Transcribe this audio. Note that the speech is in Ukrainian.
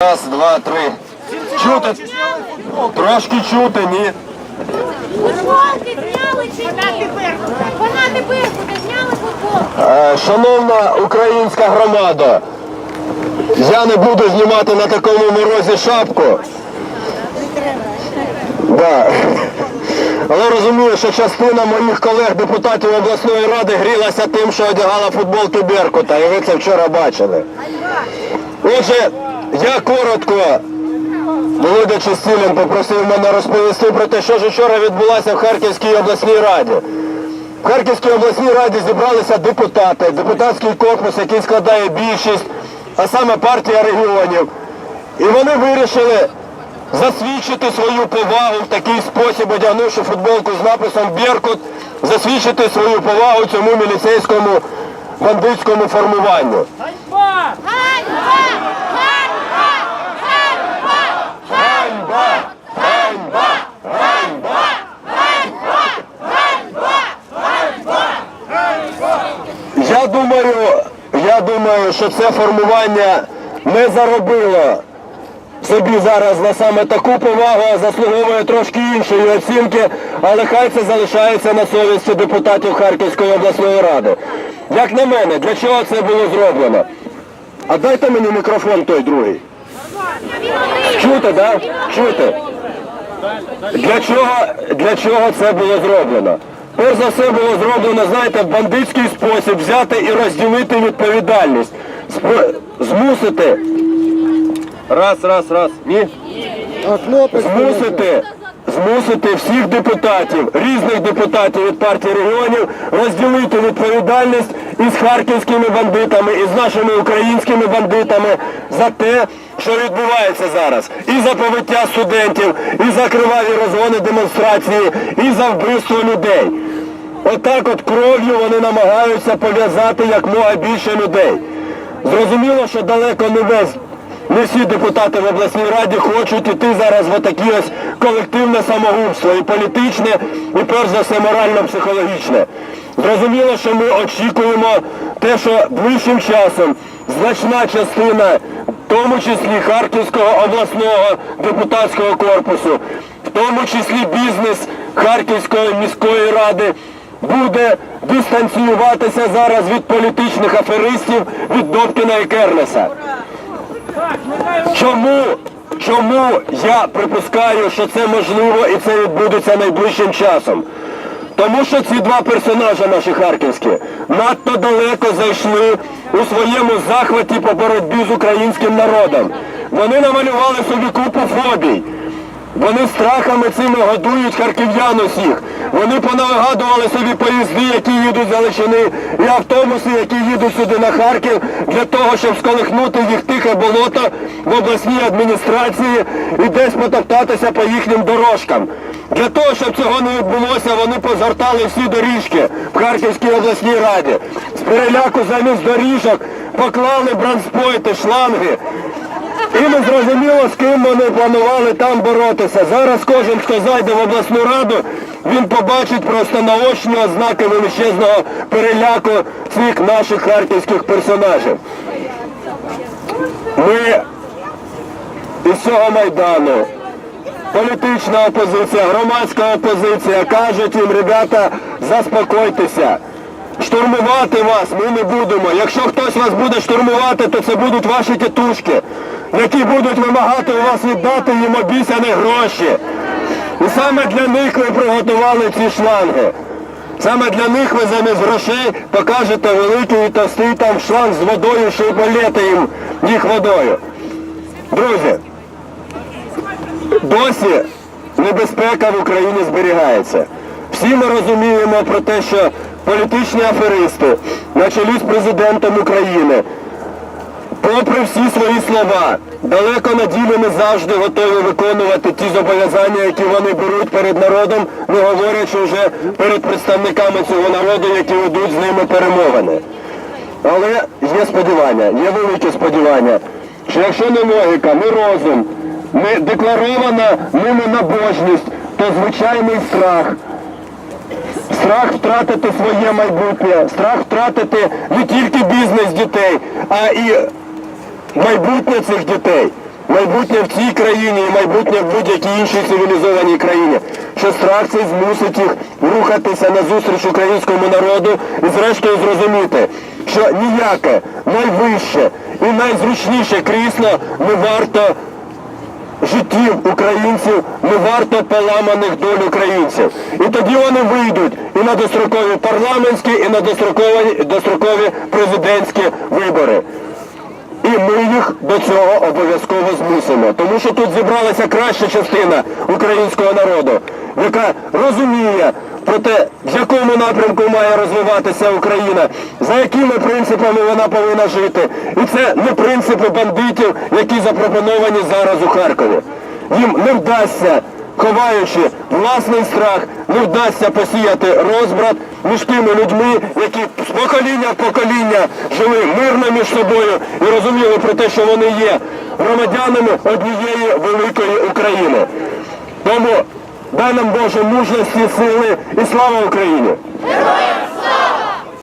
Раз, два, три. Чути? Трошки чути, ні. Е, Шановна українська громада, я не буду знімати на такому морозі шапку. Да. Але розумію, що частина моїх колег, депутатів обласної ради, грілася тим, що одягала футболки Беркута, і ви це вчора бачили. Отже, я коротко, Володя Чистілін попросив мене розповісти про те, що ж вчора відбулося в Харківській обласній раді. В Харківській обласній раді зібралися депутати, депутатський корпус, який складає більшість, а саме партія регіонів. І вони вирішили засвідчити свою повагу в такий спосіб, одягнувши футболку з написом Беркут, засвідчити свою повагу цьому міліцейському бандитському формуванню. Я думаю, я думаю, що це формування не заробило собі зараз на саме таку повагу, а заслуговує трошки іншої оцінки, але хай це залишається на совісті депутатів Харківської обласної ради. Як на мене, для чого це було зроблено? А дайте мені мікрофон той другий. Чути, да? Чути? Для чого, для чого це було зроблено? Перш за все було зроблено, знаєте, в бандитський спосіб взяти і розділити відповідальність. Змусити. Раз, раз, раз. Ні? Змусити, змусити всіх депутатів, різних депутатів від партії регіонів розділити відповідальність із харківськими бандитами, і з нашими українськими бандитами за те, що відбувається зараз. І за побиття студентів, і за криваві розгони демонстрації, і за вбивство людей. Отак от кров'ю вони намагаються пов'язати якмога більше людей. Зрозуміло, що далеко не весь не всі депутати в обласній раді хочуть іти зараз в отакі ось колективне самогубство, і політичне, і перш за все морально-психологічне. Зрозуміло, що ми очікуємо те, що ближчим часом значна частина, в тому числі Харківського обласного депутатського корпусу, в тому числі бізнес Харківської міської ради, буде дистанціюватися зараз від політичних аферистів, від Добкіна і Кернеса. Чому? Чому я припускаю, що це можливо і це відбудеться найближчим часом? Тому що ці два персонажі наші харківські надто далеко зайшли у своєму захваті по боротьбі з українським народом. Вони намалювали собі купу фобій. Вони страхами цими годують харків'ян усіх. Вони понавигадували собі поїзди, які їдуть з Галичини, і автобуси, які їдуть сюди на Харків, для того, щоб сколихнути їх тихе болото в обласній адміністрації і десь потоптатися по їхнім дорожкам. Для того, щоб цього не відбулося, вони позгортали всі доріжки в Харківській обласній раді. З переляку замість доріжок поклали бранспойти, шланги. І не зрозуміло, з ким вони планували там боротися. Зараз кожен, хто зайде в обласну раду, він побачить просто наочні ознаки величезного переляку цих наших харківських персонажів. Ми із цього майдану, політична опозиція, громадська опозиція кажуть їм, ребята, заспокойтеся. Штурмувати вас ми не будемо. Якщо хтось вас буде штурмувати, то це будуть ваші тітушки, які будуть вимагати у вас віддати їм обіцяні гроші. І саме для них ви приготували ці шланги. Саме для них ви замість грошей покажете великий і товстий там шланг з водою, що й полєте їм їх водою. Друзі, досі небезпека в Україні зберігається. Всі ми розуміємо про те, що політичні аферисти на чолі з президентом України, попри всі свої слова, далеко на ділі не завжди готові виконувати ті зобов'язання, які вони беруть перед народом, не говорячи вже перед представниками цього народу, які ведуть з ними перемовини. Але є сподівання, є велике сподівання, що якщо не логіка, не розум, не декларована ними набожність, то звичайний страх. Страх втратити своє майбутнє, страх втратити не тільки бізнес дітей, а і майбутнє цих дітей. майбутнє в цій країні і майбутнє в будь-якій іншій цивілізованій країні. Що страх цей змусить їх рухатися назустріч українському народу і зрештою зрозуміти, що ніяке найвище і найзручніше крісло не варто життів українців, не варто поламаних доль українців. І тоді вони вийдуть і на дострокові парламентські, і на дострокові, дострокові президентські вибори. І ми їх до цього обов'язково змусимо. Тому що тут зібралася краща частина українського народу, яка розуміє про те, в якому напрямку має розвиватися Україна, за якими принципами вона повинна жити. І це не принципи бандитів, які запропоновані зараз у Харкові. Їм не вдасться ховаючи власний страх, не вдасться посіяти розбрат між тими людьми, які з покоління в покоління жили мирно між собою і розуміли про те, що вони є громадянами однієї великої України. Тому дай нам Боже мужності, сили і слава Україні!